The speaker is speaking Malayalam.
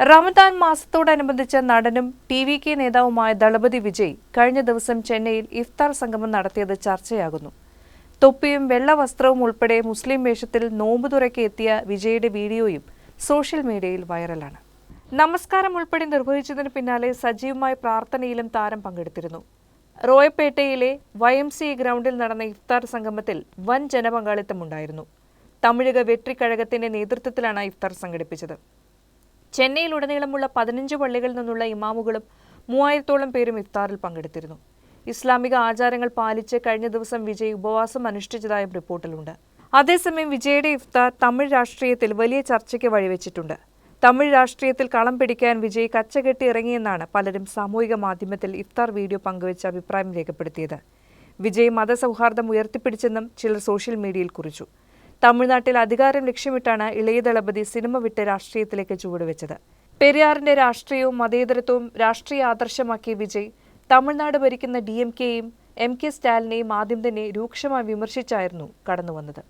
റമദാൻ മാസത്തോടനുബന്ധിച്ച് നടനും ടി വി കെ നേതാവുമായ ദളപതി വിജയ് കഴിഞ്ഞ ദിവസം ചെന്നൈയിൽ ഇഫ്താർ സംഗമം നടത്തിയത് ചർച്ചയാകുന്നു. തൊപ്പിയും വെള്ള വസ്ത്രവും ഉൾപ്പെടെ മുസ്ലിം വേഷത്തിൽ നോമ്പ് തുറക്കി എത്തിയ വിജയുടെ വീഡിയോയും സോഷ്യൽ മീഡിയയിൽ വൈറലാണ്. നമസ്കാരം ഉൾപ്പെടെ നിർവഹിച്ചതിന് പിന്നാലെ സജീവമായ പ്രാർത്ഥനയിലും താരം പങ്കെടുത്തിരുന്നു. റോയപ്പേട്ടയിലെ വൈ എം സി ഗ്രൗണ്ടിൽ നടന്ന ഇഫ്താർ സംഗമത്തിൽ വൻ ജനപങ്കാളിത്തമുണ്ടായിരുന്നു. തമിഴക വെട്രിക്കഴകത്തിന്റെ നേതൃത്വത്തിലാണ് ഇഫ്താർ സംഘടിപ്പിച്ചത്. ചെന്നൈയിലുടനീളമുള്ള പതിനഞ്ച് പള്ളികളിൽ നിന്നുള്ള ഇമാമുകളും മൂവായിരത്തോളം പേരും ഇഫ്താറിൽ പങ്കെടുത്തിരുന്നു. ഇസ്ലാമിക ആചാരങ്ങൾ പാലിച്ച് കഴിഞ്ഞ ദിവസം വിജയ് ഉപവാസം അനുഷ്ഠിച്ചതായും റിപ്പോർട്ടിലുണ്ട്. അതേസമയം വിജയുടെ ഇഫ്താർ തമിഴ് രാഷ്ട്രീയത്തിൽ വലിയ ചർച്ചയ്ക്ക് വഴിവെച്ചിട്ടുണ്ട്. തമിഴ് രാഷ്ട്രീയത്തിൽ കളം പിടിക്കാൻ വിജയ് കച്ചകെട്ടി ഇറങ്ങിയെന്നാണ് പലരും സാമൂഹിക മാധ്യമത്തിൽ ഇഫ്താർ വീഡിയോ പങ്കുവച്ച് അഭിപ്രായം രേഖപ്പെടുത്തിയത്. വിജയ് മതസൗഹാർദ്ദം ഉയർത്തിപ്പിടിച്ചെന്നും ചിലർ സോഷ്യൽ മീഡിയയിൽ കുറിച്ചു. തമിഴ്നാട്ടിൽ അധികാരം ലക്ഷ്യമിട്ടാണ് ഇളയ ദളപതി സിനിമ വിട്ട് രാഷ്ട്രീയത്തിലേക്ക് ചുവടുവെച്ചത്. പെരിയാറിന്റെ രാഷ്ട്രീയവും മതേതരത്വവും രാഷ്ട്രീയ ആദർശമാക്കിയ വിജയ് തമിഴ്നാട് ഭരിക്കുന്ന ഡി എം കെയും എം കെ സ്റ്റാലിനെയും ആദ്യം തന്നെ രൂക്ഷമായി വിമർശിച്ചായിരുന്നു കടന്നുവന്നത്.